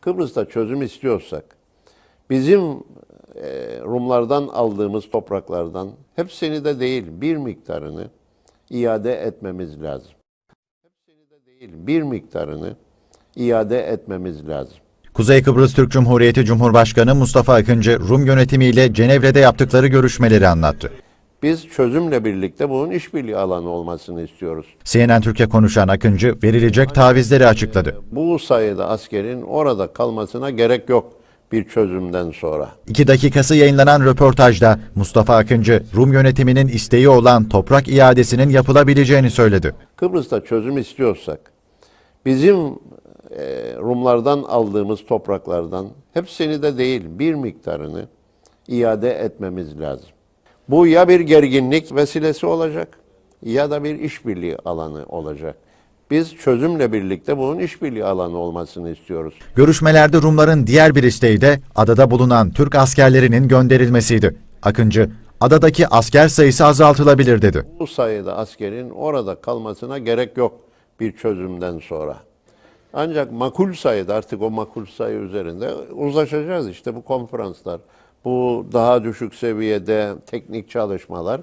Kıbrıs'ta çözüm istiyorsak bizim e, Rumlardan aldığımız topraklardan hepsini de değil bir miktarını iade etmemiz lazım. Hepsini de değil bir miktarını iade etmemiz lazım. Kuzey Kıbrıs Türk Cumhuriyeti Cumhurbaşkanı Mustafa Akıncı, Rum yönetimiyle Cenevre'de yaptıkları görüşmeleri anlattı. Biz çözümle birlikte bunun işbirliği alanı olmasını istiyoruz. CNN Türk'e konuşan Akıncı, verilecek tavizleri açıkladı. Bu sayıda askerin orada kalmasına gerek yok bir çözümden sonra. İki dakikası yayınlanan röportajda Mustafa Akıncı, Rum yönetiminin isteği olan toprak iadesinin yapılabileceğini söyledi. Kıbrıs'ta çözüm istiyorsak bizim e, Rumlardan aldığımız topraklardan hepsini de değil bir miktarını iade etmemiz lazım. Bu ya bir gerginlik vesilesi olacak ya da bir işbirliği alanı olacak. Biz çözümle birlikte bunun işbirliği alanı olmasını istiyoruz. Görüşmelerde Rumların diğer bir isteği de adada bulunan Türk askerlerinin gönderilmesiydi. Akıncı, adadaki asker sayısı azaltılabilir dedi. Bu sayıda askerin orada kalmasına gerek yok bir çözümden sonra. Ancak makul sayıda artık o makul sayı üzerinde uzlaşacağız işte bu konferanslar. Bu daha düşük seviyede teknik çalışmalar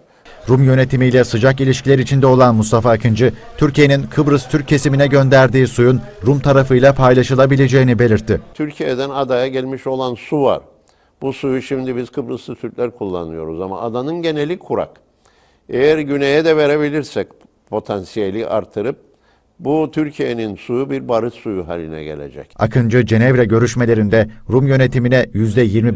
Rum yönetimiyle sıcak ilişkiler içinde olan Mustafa Akıncı, Türkiye'nin Kıbrıs Türk kesimine gönderdiği suyun Rum tarafıyla paylaşılabileceğini belirtti. Türkiye'den adaya gelmiş olan su var. Bu suyu şimdi biz Kıbrıslı Türkler kullanıyoruz ama adanın geneli kurak. Eğer güneye de verebilirsek potansiyeli artırıp bu Türkiye'nin suyu bir barış suyu haline gelecek. Akıncı, Cenevre görüşmelerinde Rum yönetimine %25